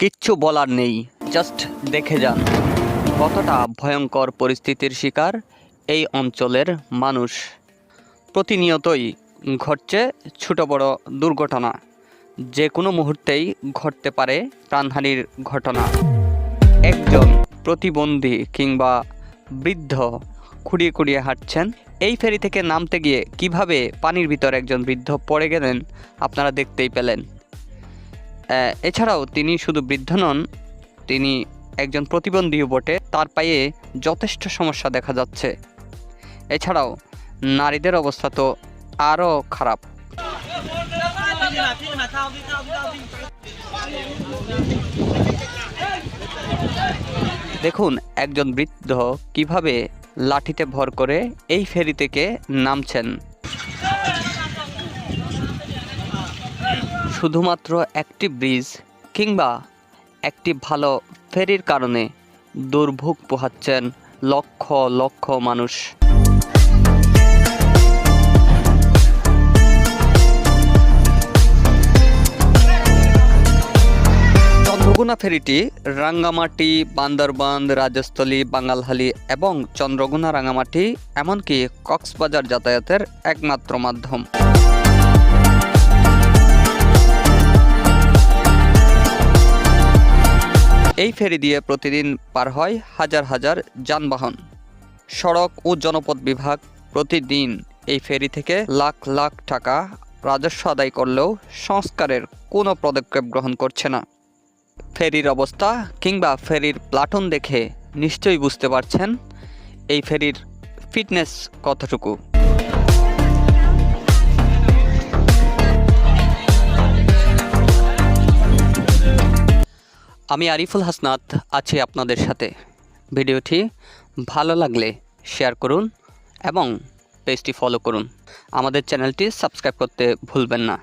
কিচ্ছু বলার নেই জাস্ট দেখে যান। কতটা ভয়ঙ্কর পরিস্থিতির শিকার এই অঞ্চলের মানুষ। প্রতিনিয়তই ঘটছে ছোট বড় দুর্ঘটনা। যে কোনো মুহূর্তেই ঘটতে পারে প্রাণহানির ঘটনা। একজন প্রতিবন্ধী কিংবা বৃদ্ধ খুঁড়িয়ে খুঁড়িয়ে হাঁটছেন। এই ফেরি থেকে নামতে গিয়ে কীভাবে পানির ভিতর একজন বৃদ্ধ পড়ে গেলেন, আপনারা দেখতেই পেলেন। এছাড়াও তিনি শুধু বৃদ্ধ নন, তিনি একজন প্রতিবন্ধীও বটে। তার পায়ে যথেষ্ট সমস্যা দেখা যাচ্ছে। এছাড়াও নারীদের অবস্থা তো আরও খারাপ। দেখুন, একজন বৃদ্ধ কীভাবে লাঠিতে ভর করে এই ফেরি থেকে নামছেন। শুধুমাত্র একটি ব্রিজ কিংবা একটি ভালো ফেরির কারণে দুর্ভোগ পোহাচ্ছেন লক্ষ লক্ষ মানুষ। চন্দ্রগুনা ফেরিটি রাঙ্গামাটি, বান্দরবান, রাজস্থলী বাঙালহালি এবং চন্দ্রগুনা রাঙ্গামাটি, এমনকি কক্সবাজার যাতায়াতের একমাত্র মাধ্যম। এই ফেরি দিয়ে প্রতিদিন পার হয় হাজার হাজার যানবাহন। সড়ক ও জনপথ বিভাগ প্রতিদিন এই ফেরি থেকে লাখ লাখ টাকা রাজস্ব আদায় করলেও সংস্কারের কোনো পদক্ষেপ গ্রহণ করছে না। ফেরির অবস্থা কিংবা ফেরির প্লাটুন দেখে নিশ্চয়ই বুঝতে পারছেন এই ফেরির ফিটনেস কতটুকু। আমি আরিফুল হাসনাত আছি আপনাদের সাথে। ভিডিওটি ভালো লাগলে শেয়ার করুন এবং পেজটি ফলো করুন। আমাদের চ্যানেলটি সাবস্ক্রাইব করতে ভুলবেন না।